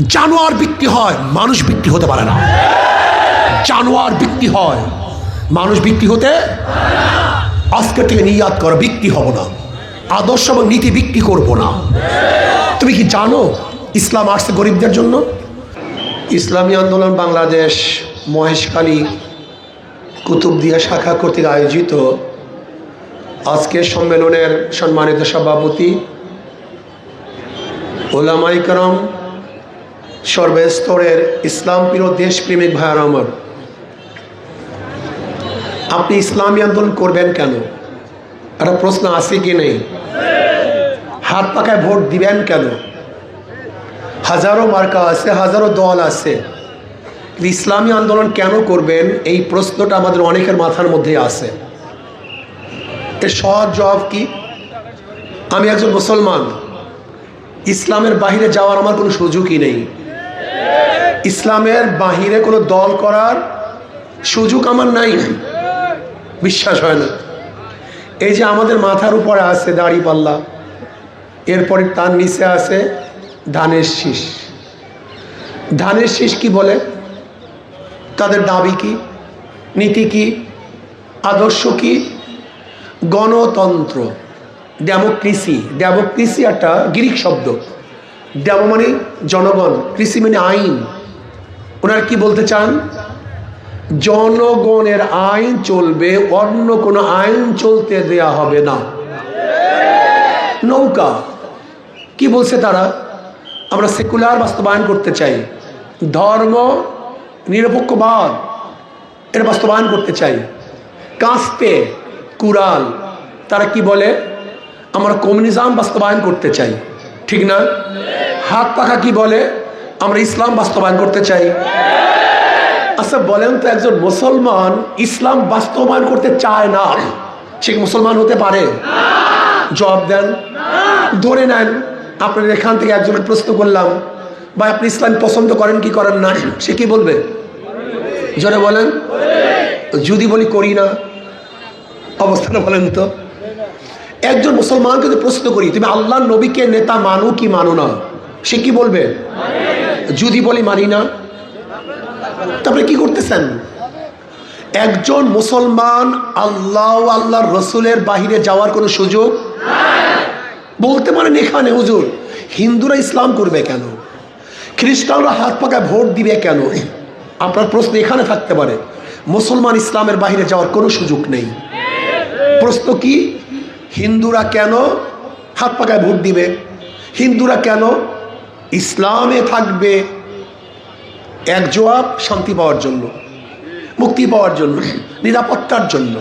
জানোয়ার বিক্রি হয়, মানুষ বিক্রি হতে পারে না। জানোয়ার বিক্রি হয়, মানুষ বিক্রি হতে আজকে থেকে নিয়াদ করো বিক্রি হব না। আদর্শ এবং নীতি বিক্রি করব না। তুমি কি জানো ইসলাম আসছে গরিবদের জন্য? ইসলামী আন্দোলন বাংলাদেশ মহেশখালী কুতুবদিয়া শাখা কর্তৃক আয়োজিত আজকের সম্মেলনের সম্মানিত সভাপতি ওলামাই করম সর্বস্তরের ইসলাম প্রিয় দেশপ্রেমিক ভাইয়ার আমার। আপনি ইসলামী আন্দোলন করবেন কেন? একটা প্রশ্ন আছে কি নেই? হাত পাকায় ভোট দিবেন কেন? হাজারো মার্কা আছে, হাজারো দল আছে। ইসলামী আন্দোলন কেন করবেন? এই প্রশ্নটা আমাদের অনেকের মাথার মধ্যে আছে। এর সহজ জবাব কি? আমি একজন মুসলমান। ইসলামের বাহিরে যাওয়ার আমার কোনো সুযোগই নেই। ইসলামের বাহিরে কোনো দল করার সুযোগ আমার নাই নাই। বিশ্বাস হয় না। এই যে আমাদের মাথার উপরে আছে দাড়ি পাল্লা, এরপরে তার নিচে আছে ধানের শীষ। ধানের শীষ কি বলে? তাদের দাবি কি? নীতি কি? আদর্শ কি? গণতন্ত্র। ডেমোক্রেসি ডেমোক্রেসি একটা গ্রিক শব্দ। ডেমো মানে জনগণ কৃষি মানে আইন। ওনারা কি বলতে চান? জনগণের আইন চলবে, অন্য কোনো আইন চলতে দেয়া হবে না। নৌকা। কি বলছে তারা? আমরা সেকুলার বাস্তবায়ন করতে চাই। ধর্ম নিরপেক্ষবাদ এর বাস্তবায়ন করতে চাই। কাস্তে কুরাল তারা কি বলে? আমরা কমিউনিজম বাস্তবায়ন করতে চাই। ঠিক না? হাত পাখা কি বলে? আমরা ইসলাম বাস্তবায়ন করতে চাই। আচ্ছা বলেন তো একজন মুসলমান ইসলাম বাস্তবায়ন করতে চায় না। সে কি মুসলমান হতে পারে। জবাব দেন। ধরে নেন, আপনার এখান থেকে একজনকে প্রশ্ন করলাম বা আপনি ইসলাম পছন্দ করেন কি করেন না? সে কি বলবে? জোরে বলেন। যদি বলি করি না, অবস্থাটা বলেন তো। একজন মুসলমানকে যদি প্রশ্ন করি, তুমি আল্লাহ নবীকে নেতা মানো কি মানো না? সে কি বলবে? যদি বলি মানি না। তারপরে কি করতেছেন? একজন মুসলমান আল্লাহ আল্লাহর রসুলের বাহিরে যাওয়ার কোনো সুযোগ বলতে পারেন এখানে, হুজুর, হিন্দুরা ইসলাম করবে কেন? খ্রিস্টানরা হাত পাকায় ভোট দিবে কেন? আপনার প্রশ্ন এখানে থাকতে পারে। মুসলমান ইসলামের বাহিরে যাওয়ার কোনো সুযোগ নেই। প্রশ্ন কি? হিন্দুরা কেন হাত পাকায় ভোট দিবে? হিন্দুরা কেন ইসলামে থাকবে? এক জবাব, শান্তি পাওয়ার জন্য, মুক্তি পাওয়ার জন্য, নিরাপত্তার জন্য।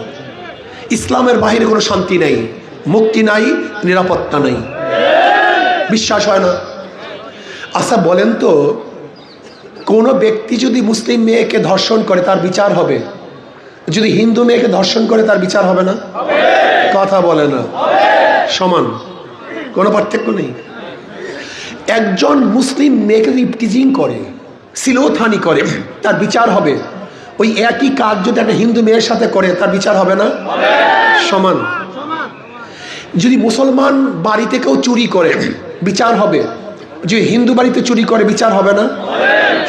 ইসলামের বাহিরে কোনো শান্তি নেই, মুক্তি নাই, নিরাপত্তা নেই। বিশ্বাস হয় না। আচ্ছা বলেন তো, কোনো ব্যক্তি যদি মুসলিম মেয়েকে ধর্ষণ করে, তার বিচার হবে? যদি হিন্দু মেয়েকে ধর্ষণ করে, তার বিচার হবে না? কথা বলে না। সমান। কোনো পার্থক্য নেই। একজন মুসলিম মেয়েকে যদি করে, সিলোথানি করে, তার বিচার হবে। ওই একই কাজ যদি একটা হিন্দু মেয়ের সাথে করে, তার বিচার হবে না? সমান। যদি মুসলমান বাড়িতে কেউ চুরি করে, বিচার হবে। যদি হিন্দু বাড়িতে চুরি করে, বিচার হবে না?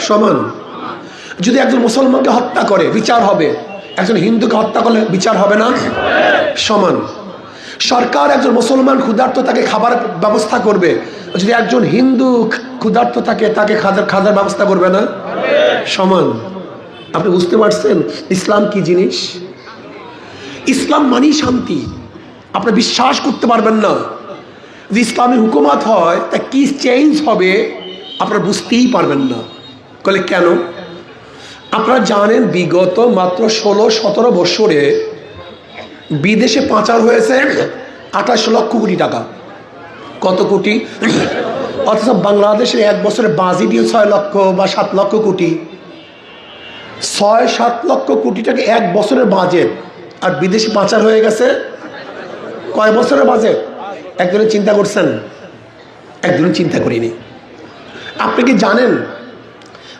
সমান। যদি একজন মুসলমানকে হত্যা করে, বিচার হবে। একজন হিন্দুকে হত্যা করলে বিচার হবে না? সমান। সরকার একজন মুসলমান ক্ষুধার্ত তাকে খাবার ব্যবস্থা করবে। যদি একজন হিন্দু ক্ষুধার্ত থাকে, তাকে খাদার খাদার ব্যবস্থা করবে না? সমান। আপনি বুঝতে পারছেন ইসলাম কি জিনিস? ইসলাম মানেই শান্তি। আপনি বিশ্বাস করতে পারবেন না। যদি ইসলামী হুকুমাত হয়, তা কি চেঞ্জ হবে আপনারা বুঝতেই পারবেন না। বলে কেন? আপনারা জানেন বিগত মাত্র ষোলো, সতেরো বছরে বিদেশে পাচার হয়েছে আঠাশ লক্ষ কোটি টাকা। কত কোটি? অথচ বাংলাদেশের এক বছরে বাজি দিয়ে ছয় লক্ষ বা সাত লক্ষ কোটি। ছয়, সাত লক্ষ কোটি টাকা এক বছরের বাজেট। আর বিদেশে পাচার হয়ে গেছে কয় বছরের বাজেট? একজনে চিন্তা করছেন, একজনে চিন্তা করিনি। আপনি কি জানেন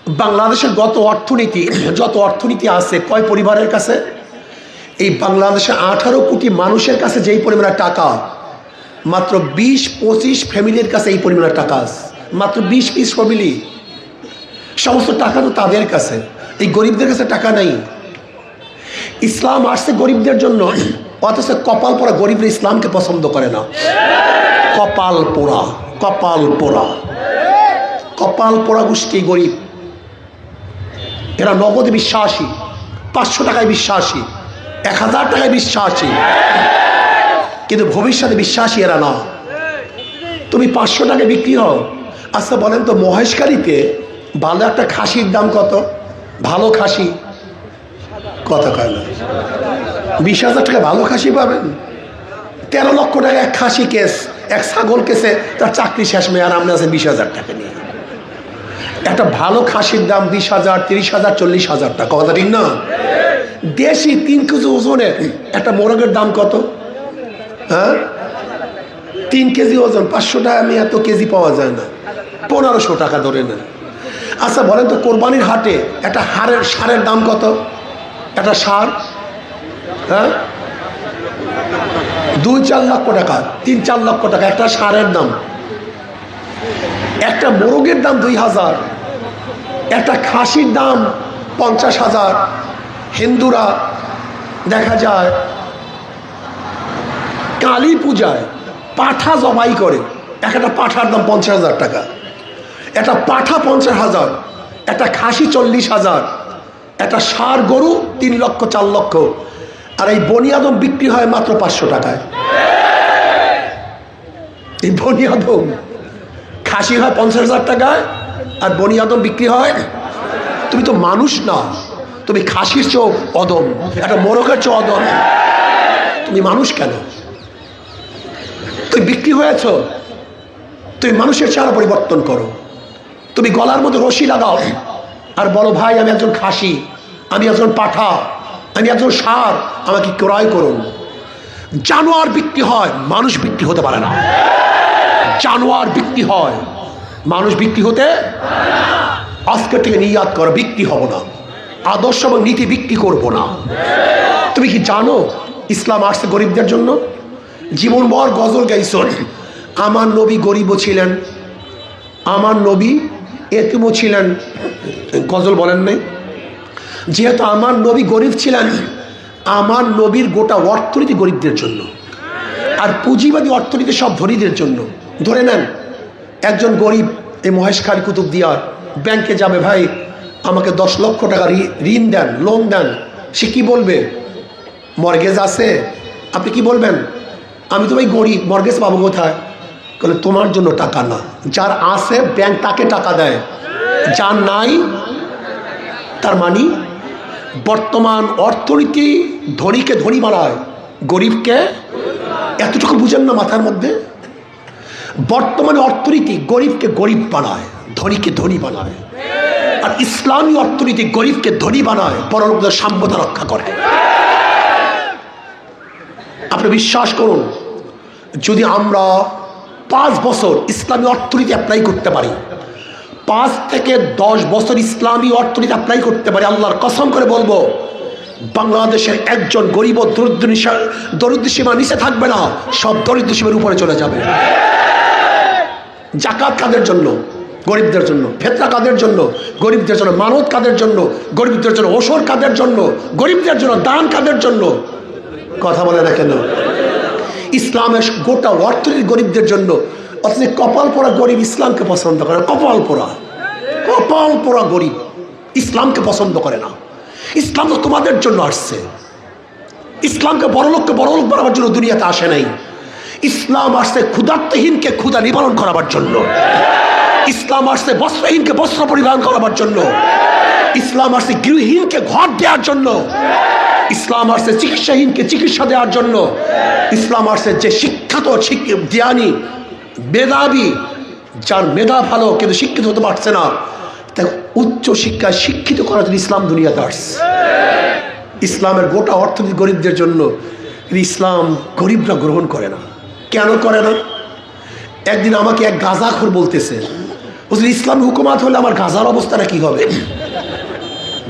বাংলাদেশের গত অর্থনীতি, যত অর্থনীতি আছে, কয় পরিবারের কাছে? এই বাংলাদেশে আঠারো কোটি মানুষের কাছে যেই পরিমাণের টাকা, মাত্র বিশ, পঁচিশ ফ্যামিলির কাছে এই পরিমাণের টাকা আছে। মাত্র বিশ পিস ফ্যামিলি। সমস্ত টাকা তো তাদের কাছে। এই গরিবদের কাছে টাকা নেই। ইসলাম আসছে গরিবদের জন্য, অথচ কপাল পোড়া গরিবরা ইসলামকে পছন্দ করে না। কপাল পোড়া কপাল পোড়া। কপাল পোড়া গোষ্ঠী গরিব। এরা নগদে বিশ্বাসী, পাঁচশো টাকায় বিশ্বাসী, এক হাজার টাকায় বিশ্বাসী, কিন্তু ভবিষ্যতে বিশ্বাসী এরা না। তুমি পাঁচশো টাকায় বিক্রি হও। আচ্ছা বলেন তো মহেশকারীতে ভালো একটা খাসির দাম কত? ভালো খাসি? কত কয় বিশ হাজার টাকা ভালো খাসি পাবেন? তেরো লক্ষ টাকা এক খাসি কেস, এক ছাগল কেসে তার চাকরি শেষ মেয়ে আর আপনি আছেন বিশ হাজার টাকা নিয়ে। একটা ভালো খাসির দাম বিশ হাজার, তিরিশ হাজার, চল্লিশ হাজার টাকা। কথা ঠিক না? দেশি তিন কেজি ওজনের একটা মোরগের দাম কত? হ্যাঁ? তিন কেজি ওজন, পাঁচশো টাকা আমি এত কেজি পাওয়া যায় না। পনেরোশো টাকা ধরে নেন। আচ্ছা বলেন তো, কোরবানির হাটে একটা হাড়ের, সারের দাম কত? একটা সার? হ্যাঁ? দুই, চার লক্ষ টাকা, তিন, চার লক্ষ টাকা, একটা সারের দাম। একটা মোরগের দাম দুই হাজার একটা খাসির দাম পঞ্চাশ হাজার। হিন্দুরা দেখা যায় কালী পূজায় পাঠা জবাই করে। এক একটা পাঠার দাম পঞ্চাশ হাজার টাকা। একটা পাঠা পঞ্চাশ হাজার, একটা খাসি চল্লিশ হাজার, একটা সার গরু তিন লক্ষ, চার লক্ষ, আর এই বনিয়াদম বিক্রি হয় মাত্র পাঁচশো টাকায়। এই বনিয়াদম খাসি হয় পঞ্চাশ হাজার টাকায় আর বনিয়াদম বিক্রি হয়? তুমি তো মানুষ না। তুমি খাসির চোখ অদম, একটা মোরগের চো অদম। তুমি মানুষ কেন? তুমি বিক্রি হয়েছ। তুমি মানুষের চেহারা পরিবর্তন করো। তুমি গলার মধ্যে রশি লাগাও। আর বলো, ভাই, আমি একজন খাসি, আমি একজন পাঠা, আমি একজন সার, আমাকে ক্রয় করুন। জানোয়ার বিক্রি হয়, মানুষ বিক্রি হতে পারে না। জানোয়ার বিক্রি হয়। মানুষ বিক্রি হতে আজকের থেকে নিয়াদ করো, বিক্রি হব না। আদর্শ এবং নীতি বিক্রি করব না। তুমি কি জানো ইসলাম আসছে গরিবদের জন্য? জীবনভর গজল গাইছন। আমার নবী গরিবও ছিলেন। আমার নবী এতিমও ছিলেন। গজল বলেন নাই। যেহেতু আমার নবী গরিব ছিলেন, আমার নবীর গোটা অর্থনীতি গরিবদের জন্য। আর পুঁজিবাদী অর্থনীতি সব ধনীদের জন্য। ধরে নেন একজন গরিব এই মহেশ মহেশখালী কুতুব দিয়ার ব্যাংকে যাবে, ভাই, আমাকে দশ লক্ষ টাকা ঋণ দেন লোন দেন। সে কি বলবে? মর্গেজ আছে। আপনি কি বলবেন? আমি তো ভাই গরিব, মর্গেজ পাবো কোথায়? বলে তোমার জন্য টাকা না। যার আছে, ব্যাংক তাকে টাকা দেয়। যার নাই, তার মানি বর্তমান অর্থনীতি ধনীকে ধনী বানায়, গরিবকে। এতটুকু বুঝেন না মাথার মধ্যে? বর্তমানে অর্থনীতি গরিবকে গরিব বানায়, ধনীকে ধনী বানায়। আর ইসলামী অর্থনীতি গরিবকে ধনী বানায়, পরলোকদের সাম্যতা রক্ষা করে। আপনি বিশ্বাস করুন, যদি আমরা পাঁচ বছর ইসলামী অর্থনীতি অ্যাপ্লাই করতে পারি, পাঁচ থেকে দশ বছর ইসলামী অর্থনীতি অ্যাপ্লাই করতে পারি, আল্লাহর কসম করে বলব, বাংলাদেশের একজন গরিব দরিদ্র দরিদ্র সীমা নিচে থাকবে না, সব দরিদ্র সীমার উপরে চলে যাবে। জাকাত কাদের জন্য? গরিবদের জন্য। ফেতরা কাদের জন্য? গরিবদের জন্য। মানত কাদের জন্য? গরিবদের জন্য। ওসর কাদের জন্য? গরিবদের জন্য। দান কাদের জন্য? কথা বলে না। কেন ইসলামের গোটা অর্থনীতি গরিবদের জন্য। অথচ কপাল পোড়া গরিব ইসলামকে পছন্দ করে না। কপাল পোড়া। কপাল পোড়া গরিব ইসলামকে পছন্দ করে না। ইসলাম তো তোমাদের জন্য আসছে। ইসলামকে বড়লোককে বড়লোক বানাবার জন্য দুনিয়াতে আসে নাই। ইসলাম আসছে ক্ষুধার্তহীনকে ক্ষুধা নিবারণ করাবার জন্য। ইসলাম আসছে বস্ত্রহীনকে বস্ত্র পরিধান করাবার জন্য। ইসলাম আসছে গৃহহীনকে ঘর দেওয়ার জন্য। ইসলাম আসছে চিকিৎসাহীনকে চিকিৎসা দেওয়ার জন্য। ইসলাম আসছে যে শিক্ষাত শিক- জ্ঞানী, মেধাবী, যার মেধা ভালো কিন্তু শিক্ষিত হতে পারছে না তাই উচ্চ শিক্ষায় শিক্ষিত করার জন্য ইসলাম দুনিয়াতে আসছে। ইসলামের গোটা অর্থনীতি গরিবদের জন্য। ইসলাম গরিবরা গ্রহণ করে না। কেন করে না একদিন আমাকে এক গাজাখোর বলতেছে বুঝলি ইসলামী হুকুমাত হলে আমার গাঁজার অবস্থাটা কি হবে?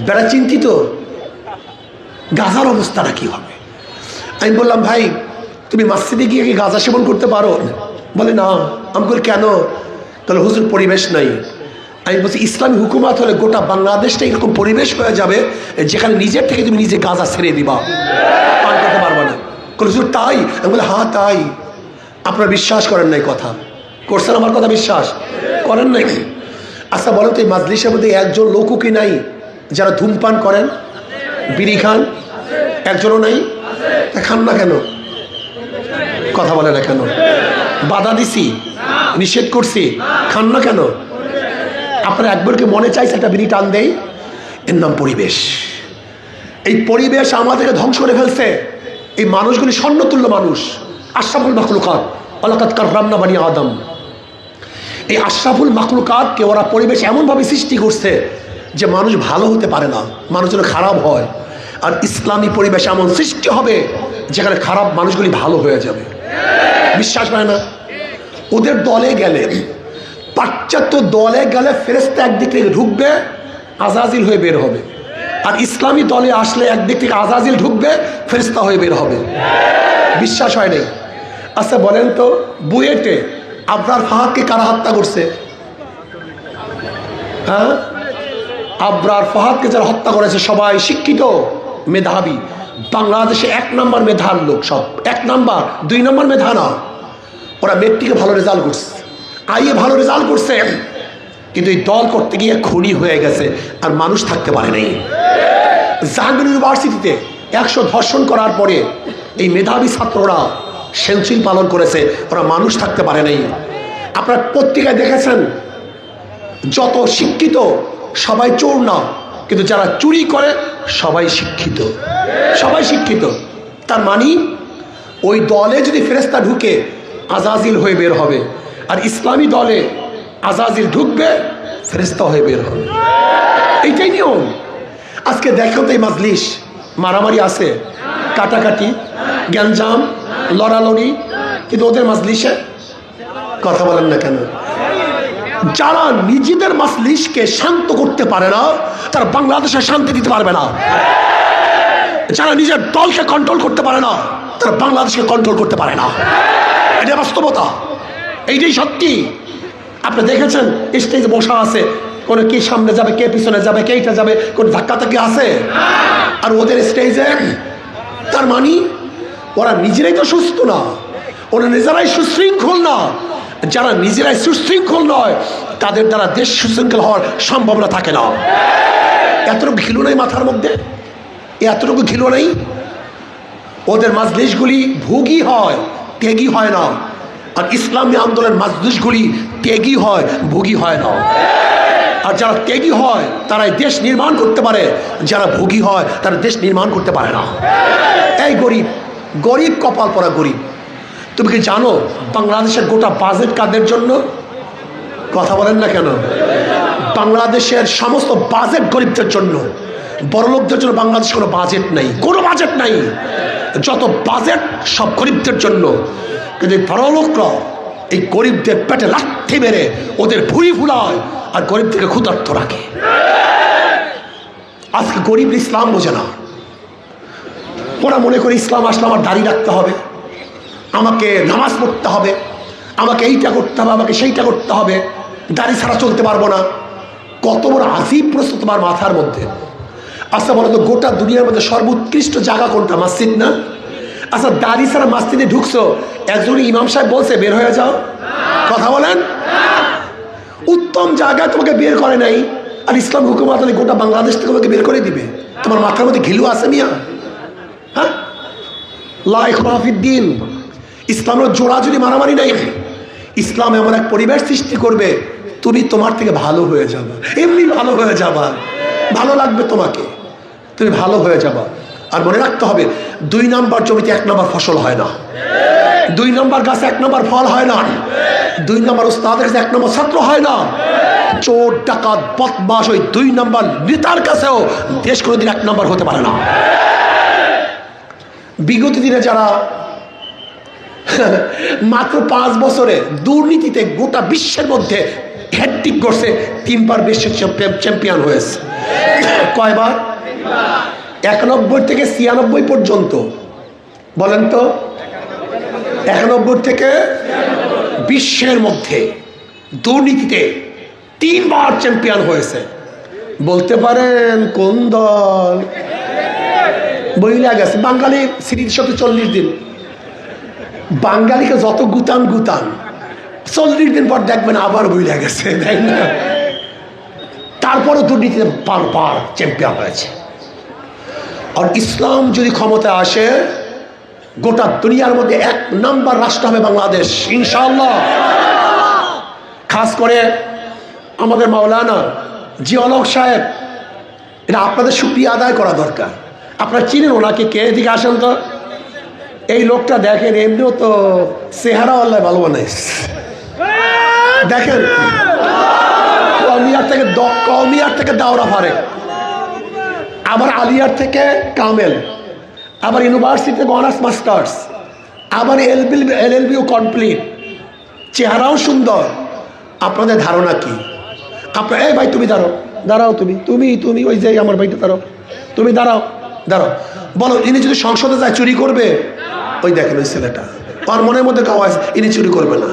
বেড়া চিন্তিত, গাজার অবস্থাটা কি হবে? আমি বললাম, ভাই, তুমি মাসজিদে গিয়ে কি গাঁজা সেবন করতে পারো? বলে, না। আমি বলি, কেন? তাহলে, হুজুর, পরিবেশ নাই। আমি বলছি, ইসলামী হুকুমাত হলে গোটা বাংলাদেশটা এরকম পরিবেশ হয়ে যাবে যেখানে নিজের থেকে তুমি নিজে গাঁজা ছেড়ে দিবা। পান করতে পারবা না। হুজুর, তাই? আমি বলি হ্যাঁ তাই। আপনারা বিশ্বাস করেন নাই কথা। করছেন আমার কথা বিশ্বাস? করেন নাই। আচ্ছা বলো তো এই মাজলিসের মধ্যে একজন লোকও কি নাই? যারা ধূমপান করেন, বিড়ি খান, একজনও নাই? খান না কেন? কথা বলে না কেন? বাধা দিছি, নিষেধ করছি, খান না কেন? আপনার একবার কি মনে চাইছে একটা বিড়ি টান দেই? এর নাম পরিবেশ। এই পরিবেশ আমাদেরকে ধ্বংস করে ফেলছে। এই মানুষগুলি স্বর্ণতুল্য মানুষ। আশরাফুল মাকলুকাত আলাকাত কার্রামনা বানি আদম। এই আশরাফুল মাকলুকাতকে ওরা পরিবেশ এমনভাবে সৃষ্টি করছে যে মানুষ ভালো হতে পারে না, মানুষ যেন খারাপ হয়। আর ইসলামী পরিবেশ এমন সৃষ্টি হবে যেখানে খারাপ মানুষগুলি ভালো হয়ে যাবে। বিশ্বাস হয় না? ওদের দলে গেলে, পাশ্চাত্য দলে গেলে ফেরেস্তা একদিক থেকে ঢুকবে, আজাজিল হয়ে বের হবে। আর ইসলামী দলে আসলে একদিক থেকে আজাজিল ঢুকবে ফেরেস্তা হয়ে বের হবে। বিশ্বাস হয় নাই? আচ্ছা বলেন তো, বুয়েটে আবরার ফাহাদকে কারা হত্যা করছে? হ্যাঁ? আবরার ফাহাদকে যারা হত্যা করেছে, সবাই শিক্ষিত, মেধাবী। বাংলাদেশে এক নম্বর মেধার লোক সব। এক নাম্বার, দুই নম্বর মেধা না। ওরা মেট্রিকে ভালো রেজাল্ট করছে। আইয়ে ভালো রেজাল্ট করছে। কিন্তু এই দল করতে গিয়ে খুনি হয়ে গেছে আর মানুষ থাকতে পারে নাই। জাহাঙ্গীর ইউনিভার্সিটিতে একশো ধর্ষণ করার পরে এই মেধাবী ছাত্ররা সেঞ্চুরি পালন করেছে, ওরা মানুষ থাকতে পারে নাই। আপনার পত্রিকায় দেখেছেন? যত শিক্ষিত, সবাই চোর না, কিন্তু যারা চুরি করে, সবাই শিক্ষিত। সবাই শিক্ষিত। তার মানে ওই দলে যদি ফেরেস্তা ঢুকে, আজাজিল হয়ে বের হবে। আর ইসলামী দলে আজাজিল ঢুকবে ফেরেস্তা হয়ে বের হবে। এইটাই নিয়ম। আজকে দেখো তো এই মাজলিস, মারামারি আছে, কাটাকাটি, গ্যাঞ্জাম লড়ালড়ি, কিন্তু ওদের মাজলিসে কথা বলেন না কেন? যারা নিজেদের মাজলিসকে শান্ত করতে পারে না, তারা বাংলাদেশে শান্তি দিতে পারবে না। যারা নিজের দলকে কন্ট্রোল করতে পারে না, তারা বাংলাদেশকে কন্ট্রোল করতে পারে না। এটা বাস্তবতা। এইটাই সত্যি। আপনি দেখেছেন স্টেজে বসা আছে, কোনো কে সামনে যাবে, কে পিছনে যাবে, কে এইটা যাবে, কোন ধাক্কা ধাক্কাধাক্কি আছে? আর ওদের স্টেজে তার মানে ওরা নিজেরাই তো সুস্থ না। ওরা নিজেরাই সুশৃঙ্খল না। যারা নিজেরাই সুশৃঙ্খল নয়, তাদের দ্বারা দেশ সুশৃঙ্খল হওয়ার সম্ভাবনা থাকে না। এতটুকু ঘিলু নাই মাথার মধ্যে? এতটুকু ঘিলু নেই? ওদের মাজলিশগুলি ভুগি হয় ত্যাগী হয় না। আর ইসলামী আন্দোলনের মাজলিশগুলি ত্যাগী হয়, ভুগি হয় না। আর যারা ত্যাগী হয়, তারাই দেশ নির্মাণ করতে পারে। যারা ভোগী হয়, তারা দেশ নির্মাণ করতে পারে না। এই গরিব গরিব কপাল পরা গরিব। তুমি কি জানো বাংলাদেশের গোটা বাজেট কাদের জন্য? কথা বলেন না কেন? বাংলাদেশের সমস্ত বাজেট গরিবদের জন্য। বড়লোকদের জন্য বাংলাদেশ কোনো বাজেট নাই। কোনো বাজেট নাই। যত বাজেট সব গরিবদের জন্য। কিন্তু বড়লোকরা এই গরিবদের পেটে লাঠি মেরে ওদের ভুড়ি ফুলায় আর গরিবদেরকে ক্ষুধার্ত রাখে। আজকে গরিব ইসলাম বোঝে না। ওরা মনে করে ইসলাম আসলে আমার দাড়ি রাখতে হবে, আমাকে নামাজ পড়তে হবে, আমাকে এইটা করতে হবে, আমাকে সেইটা করতে হবে, দাড়ি ছাড়া চলতে পারব না। কত বড় আজিব প্রশ্ন তোমার মাথার মধ্যে। আচ্ছা বলো তো, গোটা দুনিয়ার মধ্যে সর্বোৎকৃষ্ট জায়গা কোনটা, মসজিদ না? আচ্ছা দাড়ি ছাড়া মসজিদে ঢুকছো, একজন ইমাম সাহেব বলছে, বের হয়ে যাও। কথা বলেন। উত্তম জায়গায় তোমাকে বের করে নাই, আর ইসলাম হুকুমাত গোটা বাংলাদেশ থেকে তোমাকে বের করে দিবে। তোমার মাথার মধ্যে ঘিলু আছে মিয়া? হ্যাঁ? ইসলামের জোড়া যদি মারামারি নাই, ইসলাম এমন এক পরিবেশ সৃষ্টি করবে, তুমি তোমার থেকে ভালো হয়ে যাবা। এমনি ভালো হয়ে যাবা। ভালো লাগবে তোমাকে, তুমি ভালো হয়ে যাবা। আর মনে রাখতে হবে, দুই নাম্বার জমিতে এক নাম্বার ফসল হয় না। দুই নম্বর গাছে এক নম্বর ফল হয় না। দুই নম্বর ওস্তাদের কাছে এক নম্বর ছাত্র হয় না। চোর, ডাকাত বদমাস ওই দুই নম্বর নেতার কাছেও দেশ কোনোদিন এক নম্বর হতে পারে না। বিগত দিনে যারা মাত্র পাঁচ বছরে দুর্নীতিতে গোটা বিশ্বের মধ্যে হ্যাট্রিক করছে, তিনবার বিশ্ব চ্যাম্পিয়ন হয়েছে। কয়বার? একানব্বই থেকে ছিয়ানব্বই পর্যন্ত। বলেন তো। একানব্বই থেকে বিশ্বের মধ্যে দুর্নীতিতে তিনবার চ্যাম্পিয়ন হয়েছে। বলতে পারেন কোন দল? বইলা গেছে বাঙালি সিরিজ সাথে চল্লিশ দিন। বাঙালিকে যত গুতান গুতান। চল্লিশ দিন পর দেখবেন আবার বইলা গেছে তাই না? তারপরও দুর্নীতিতে পার চ্যাম্পিয়ন হয়েছে। আর ইসলাম যদি ক্ষমতায় আসে, গোটা দুনিয়ার মধ্যে এক নাম্বার রাষ্ট্র হবে বাংলাদেশ, ইনশাআল্লাহ। খাস করে আমাদের মাওলানা জিয়লক সাহেব এটা আপনাদের সুক্রিয়া আদায় করা দরকার। আপনারা চিনেন ওনাকে কে এদিকে আসেন তো? এই লোকটা দেখেন, এমনিও তো চেহারা আল্লাহ ভালো বানাইস দেখেন কমিয়ার থেকে কমিয়ার থেকে দাওরা ফারে। আবার আলিয়ার থেকে কামেল। আবার ইউনিভার্সিটি থেকে অনার্স, মাস্টার্স। আবার এলবি এল এল বিও কমপ্লিট। চেহারাও সুন্দর। আপনাদের ধারণা কি? আপনার এই ভাই, তুমি দাঁড়াও। দাঁড়াও তুমি। তুমি তুমি ওই যে আমার ভাইটা দাঁড়াও। তুমি দাঁড়াও। দাঁড়াও। বলো, ইনি যদি সংসদে যায় চুরি করবে? ওই দেখেন ওই ছেলেটা। ওর মনের মধ্যে কাওয়া আছে, ইনি চুরি করবে না।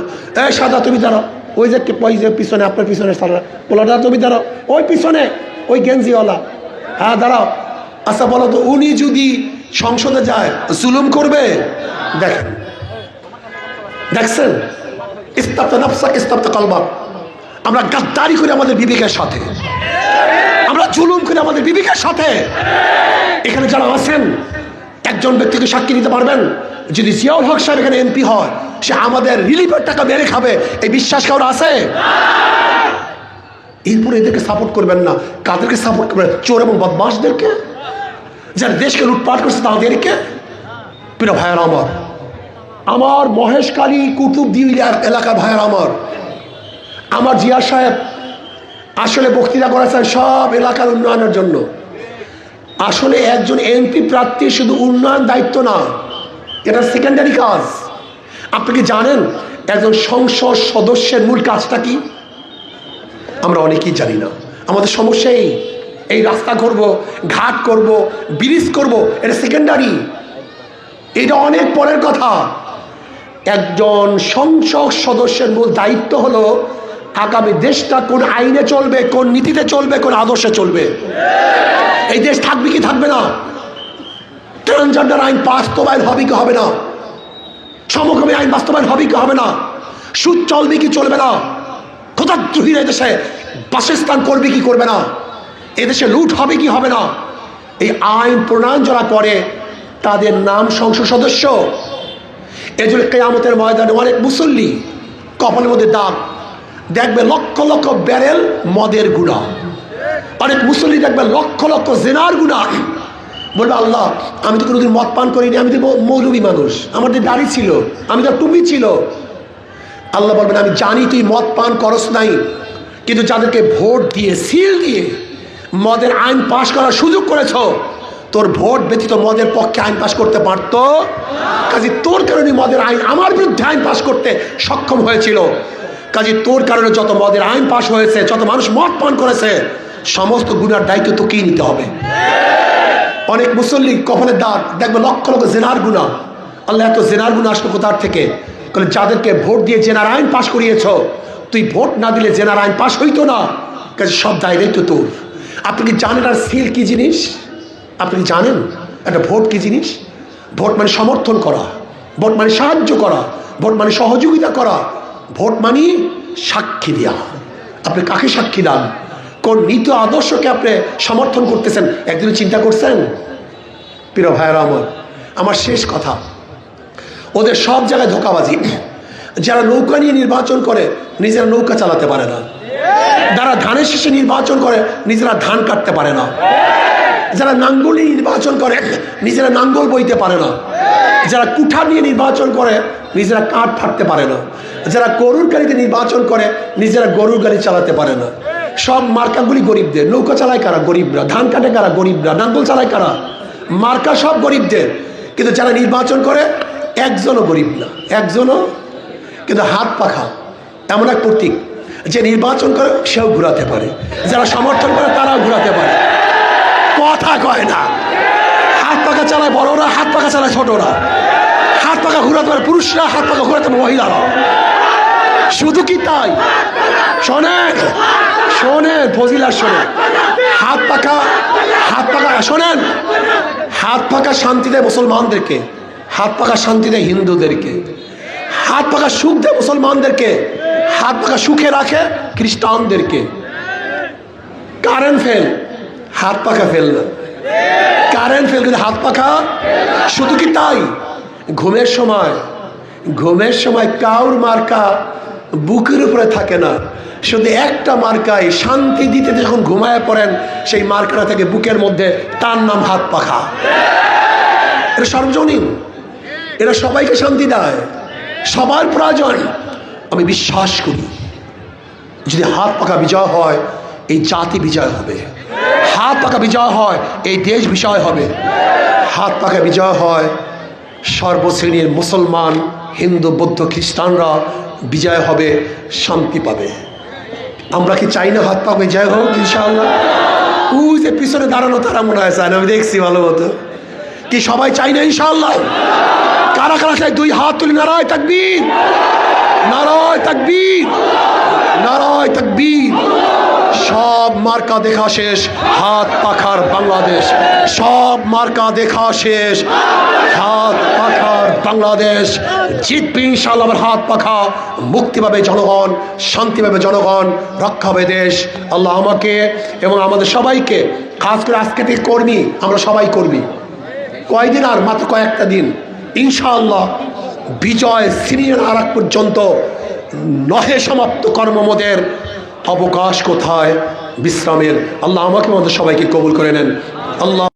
এই সাদা, তুমি দাঁড়াও। ওই যে ওই যে পিছনে, আপনার পিছনে সাদা দাঁড়া তুমি দাঁড়াও। ওই পিছনে, ওই গেঞ্জিওয়ালা। হ্যাঁ দাঁড়াও। আচ্ছা বলো তো, উনি যদি সংসদে যায়, জুলুম করবে? দেখেন। দেখছেন? ইস্তাপ্ত নফসাক ইস্তাপ্ত কলবা। আমরা গাদ্দারি করি আমাদের বিবেকের সাথে। জুলুম করি আমাদের বিবেকের সাথে। এখানে যারা আছেন, একজন ব্যক্তিকে সাক্ষী নিতে পারবেন। যদি জিয়াউল হক সাহেব এখানে এমপি হয়, সে আমাদের রিলিফের টাকা মেরে খাবে। এই বিশ্বাস কারও আছে? এরপরে এদেরকে সাপোর্ট করবেন না। কাদেরকে সাপোর্ট করবেন? চোর এবং বদমাসদেরকে যারা দেশকে লুটপাট করছে তাদেরকে? প্রিয় ভাইয়ার আমার আমার মহেশকালী কুতুবদি এলাকার ভাইয়ার আমার আমার জিয়া সাহেব আসলে বক্তৃতা করেছেন সব এলাকার উন্নয়নের জন্য। আসলে একজন এমপি প্রার্থী শুধু উন্নয়ন দায়িত্ব না, এটা সেকেন্ডারি কাজ। আপনি কি জানেন একজন সংসদ সদস্যের মূল কাজটা কি? আমরা অনেকেই জানি না। আমাদের সমস্যা এই এই রাস্তা করব, ঘাট করব, ব্রিজ করব, এটা সেকেন্ডারি এটা অনেক পরের কথা। একজন সংসদ সদস্যের মূল দায়িত্ব হলো আগামী দেশটা কোন আইনে চলবে, কোন নীতিতে চলবে, কোন আদর্শে চলবে? এই দেশ থাকবে কি থাকবে না? ট্রান্সজেন্ডার আইন বাস্তবায়ন হবে কি হবে না? সমকামী আইন বাস্তবায়ন হবে কি হবে না? সুদ চলবে কি চলবে না? ক্ষুদাদ্রোহীর এদেশে বাসস্থান করবে কি করবে না? এদেশে লুট হবে কি হবে না? এই আইন প্রণয়ন যারা করে, তাদের নাম সংসদ সদস্য। এজন্য কেয়ামতের ময়দানে অনেক মুসল্লি কপালের মধ্যে দাগ দেখবে লক্ষ লক্ষ ব্যারেল মদের গুণা। অনেক মুসল্লি দেখবে লক্ষ লক্ষ জেনার গুণা। বলবে, আল্লাহ, আমি তো কোনোদিন মদ পান করিনি, আমি তো মৌলবী মানুষ। আমার তো দাড়ি ছিল, আমি তো টুপি ছিল। আল্লাহ বলবেন, আমি জানি তুই মদ পান করস নাই, কিন্তু যাদেরকে ভোট দিয়ে, সিল দিয়ে মদের আইন পাশ করার সুযোগ করেছ, তোর ভোট ব্যতীত মদের পক্ষে আইন পাশ করতে পারত? কাজে তোর কারণে মদের আইন আমার বিরুদ্ধে আইন পাশ করতে সক্ষম হয়েছিল। কাজে তোর কারণে যত মদের আইন পাশ হয়েছে, যত মানুষ মদ পান করেছে, সমস্ত গুণার দায়িত্ব তো তোকেই নিতে হবে। অনেক মুসল্লি কপালের দাগ দেখবে লক্ষ লক্ষ জেনার গুণা আল্লাহ এত জেনার গুণা আসলো কোথার থেকে? যাদেরকে ভোট দিয়ে জেনার আইন পাশ করিয়েছ, তুই ভোট না দিলে জেনার আইন পাশ হইতো না। কাজে, সব দায়িত্ব তোর। আপনি কি জানেন আর সিল কি জিনিস? আপনি কি জানেন? একটা ভোট কি জিনিস? ভোট মানে সমর্থন করা, ভোট মানে সাহায্য করা, ভোট মানে সহযোগিতা করা। ভোট মানে সাক্ষী দেওয়া আপনি কাকে সাক্ষী দান? কোন নীতি আদর্শকে আপনি সমর্থন করতেছেন? একদিন চিন্তা করছেন? প্রিয় ভাইয়েরা আমার আমার শেষ কথা, ওদের সব জায়গায় ধোকাবাজি। যারা নৌকা নিয়ে নির্বাচন করে, নিজেরা নৌকা চালাতে পারে না। যারা ধানের শেষে নির্বাচন করে, নিজেরা ধান কাটতে পারে না। যারা নাঙ্গল নির্বাচন করে, নিজেরা নাঙ্গল বইতে পারে না। যারা কুঠা নিয়ে নির্বাচন করে, নিজেরা কাঠ ফাটতে পারে না। যারা গরুর গাড়িতে নির্বাচন করে, নিজেরা গরুর গাড়ি চালাতে পারে না। সব মার্কাগুলি গরিবদের। নৌকা চালায় কারা? গরিবরা। ধান কাটে কারা? গরিবরা। নাঙ্গল চালায় কারা? মার্কা সব গরিবদের। কিন্তু যারা নির্বাচন করে, একজনও গরিব না। একজনও কিন্তু হাত পাখা। এমন এক প্রতীক। যে নির্বাচন করে, সেও ঘুরাতে পারে। যারা সমর্থন করে, তারাও ঘুরাতে পারে। কথা কয় না। চালায় বড়রা, হাত পাখা চালায় ছোটরা। হাত পাখা ঘুরাতে পারে পুরুষরা, হাত পাখা ঘুরাতে পারে মহিলারা। শুধু কি তাই? শোনেন শোনেন, ফজিলা শোনেন। হাত পাখা হাত পাখা, শোনেন। হাত পাখা শান্তি দেয় মুসলমানদেরকে। হাত পাখা শান্তি দেয় হিন্দুদেরকে। হাত পাখা সুখ দেয় মুসলমানদেরকে। হাত পাখা সুখে রাখে খ্রিস্টানদেরকে। কারেন্ট ফেল, হাত পাখা ফেল না। কারেন্ট ফেল হাত পাখা। শুধু কি তাই? ঘুমের সময় ঘুমের সময় কাউর মার্কা বুকের উপরে থাকে না। শুধু একটা মার্কায় শান্তি দিতে যখন ঘুমায় পড়েন, সেই মার্কাটা থেকে বুকের মধ্যে তার নাম হাত পাখা। এটা সর্বজনীন। এরা সবাইকে শান্তি দেয়। সবার প্রয়োজন। আমি বিশ্বাস করি, যদি হাত পাখা বিজয় হয়, এই জাতি বিজয় হবে। হাত পাকা বিজয় হয়, এই দেশ বিজয় হবে। হাত পাকা বিজয় হয়, সর্বশ্রেণীর মুসলমান, হিন্দু, বৌদ্ধ, খ্রিস্টানরা বিজয় হবে, শান্তি পাবে। আমরা কি চাই না হাত পাকা বিজয় হোক, ইনশাআল্লাহ? ওই যে পিছনে দাঁড়ানো তারা মনে হয় চায় না, আমি দেখছি ভালো মতো। কি সবাই চাই না, ইনশাআল্লাহ? কারা কারা চাই দুই হাত তুলি নারায় তাকবীর। নারায় তাকবীর। নারায় তাকবীর। সব মার্কা দেখা শেষ। হাত পাখার বাংলাদেশ। সব মার্কা দেখা শেষ। হাত পাখার বাংলাদেশ। জিতবে ইনশাআল্লাহ আমার হাত পাখা। মুক্তি পাবে জনগণ, শান্তি পাবে জনগণ, রক্ষা হবে দেশ। আল্লাহ আমাকে এবং আমাদের সবাইকে, খাস করে আজকে থেকে কর্মী, আমরা সবাই কর্মী। কয়দিন আর? মাত্র কয়েকটা দিন। ইনশাআল্লাহ বিজয় সিনিয়র আর পর্যন্ত নহে সমাপ্ত কর্মমদের অবকাশ কোথায়? বিশ্রামের। আল্লাহ আমাকে আমাদের সবাইকে কবুল করে নেন। আল্লাহ